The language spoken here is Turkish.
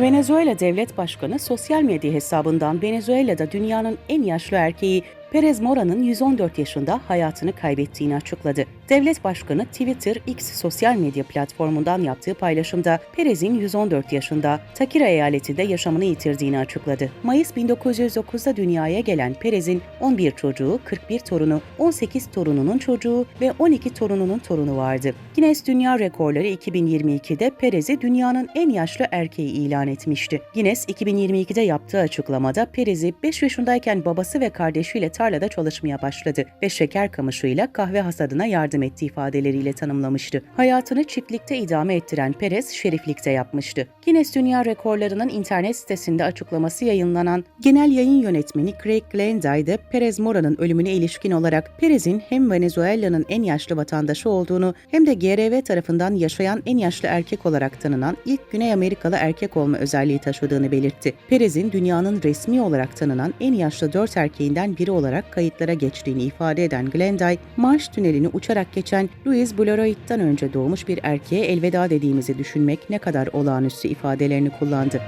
Venezuela Devlet Başkanı sosyal medya hesabından Venezuela'da dünyanın en yaşlı erkeği Perez Mora'nın 114 yaşında hayatını kaybettiğini açıkladı. Devlet Başkanı Twitter X sosyal medya platformundan yaptığı paylaşımda Perez'in 114 yaşında Takira eyaletinde yaşamını yitirdiğini açıkladı. Mayıs 1909'da dünyaya gelen Perez'in 11 çocuğu, 41 torunu, 18 torununun çocuğu ve 12 torununun torunu vardı. Guinness Dünya Rekorları 2022'de Perez'i dünyanın en yaşlı erkeği ilan etmişti. Guinness 2022'de yaptığı açıklamada Perez'i 5 yaşındayken babası ve kardeşiyle tarlada çalışmaya başladı ve şeker kamışıyla kahve hasadına yardım etti ifadeleriyle tanımlamıştı. Hayatını çiftlikte idame ettiren Perez, şeriflikte yapmıştı. Guinness Dünya Rekorları'nın internet sitesinde açıklaması yayınlanan genel yayın yönetmeni Craig Glenday de Perez Mora'nın ölümüne ilişkin olarak Perez'in hem Venezuela'nın en yaşlı vatandaşı olduğunu hem de GRV tarafından yaşayan en yaşlı erkek olarak tanınan ilk Güney Amerikalı erkek olma özelliği taşıdığını belirtti. Perez'in dünyanın resmi olarak tanınan en yaşlı dört erkeğinden biri olarak kayıtlara geçtiğini ifade eden Glenday, Marş tünelini uçarak geçen Louis Blériot'tan önce doğmuş bir erkeğe elveda dediğimizi düşünmek ne kadar olağanüstü ifadelerini kullandı.